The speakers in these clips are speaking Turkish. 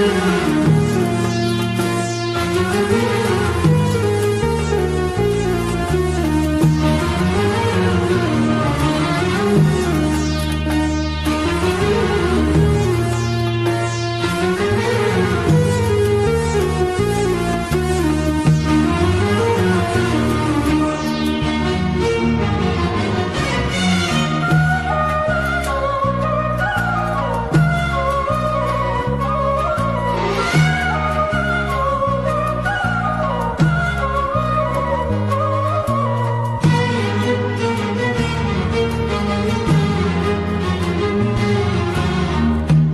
you.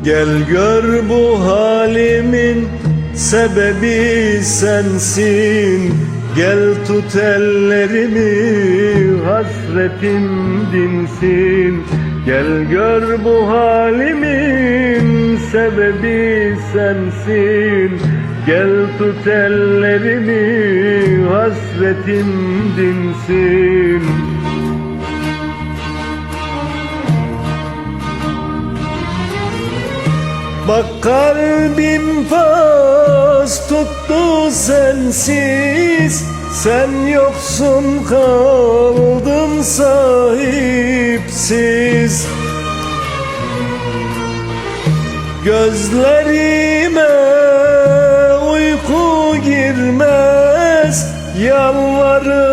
Gel gör bu halimin sebebi sensin. Gel tut ellerimi hasretim dinsin. Gel gör bu halimin sebebi sensin. Gel tut ellerimi hasretim dinsin Bak kalbim fas tuttu sensiz. Sen yoksun kaldım sahipsiz. Gözlerime uyku girmez. Yalvarırım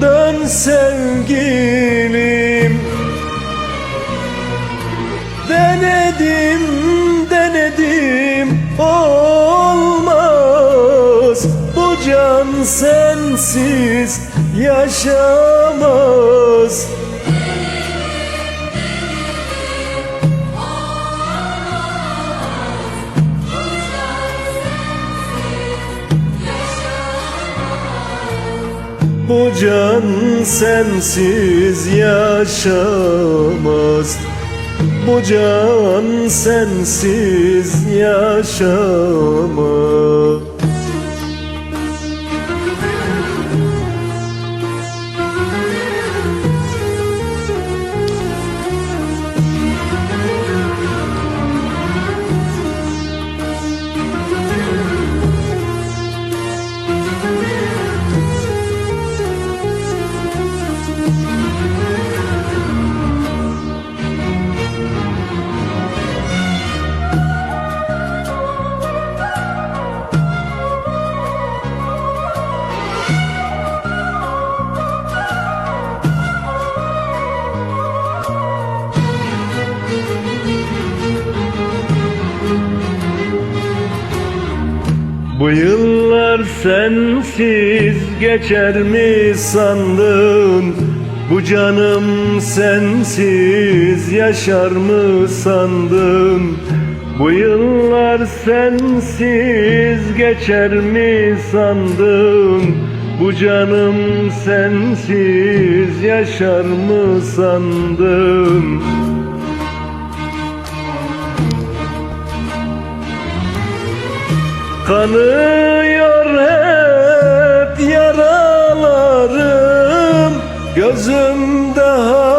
dön sevgilim sensiz yaşamaz. Bu can sensiz yaşamaz. Bu can sensiz yaşamaz Bu yıllar sensiz geçer mi sandın? Bu canım sensiz yaşar mı sandın? Bu yıllar sensiz geçer mi sandın? Bu canım sensiz yaşar mı sandın? Kanıyor hep yaralarım Gözümde hatıralarım.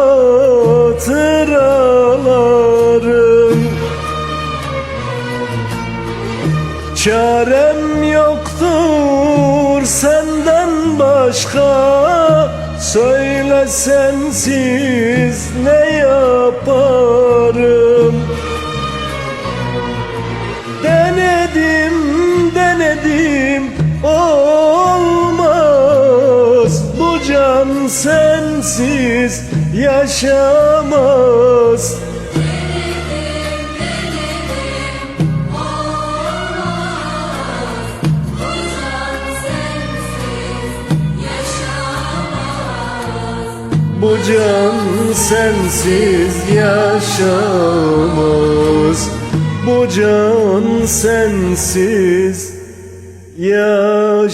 Çarem yoktur senden başka Söyle sensiz ne yaparım Can sensiz yaşamaz Bu can sensiz yaşamaz Bu can sensiz yaşamaz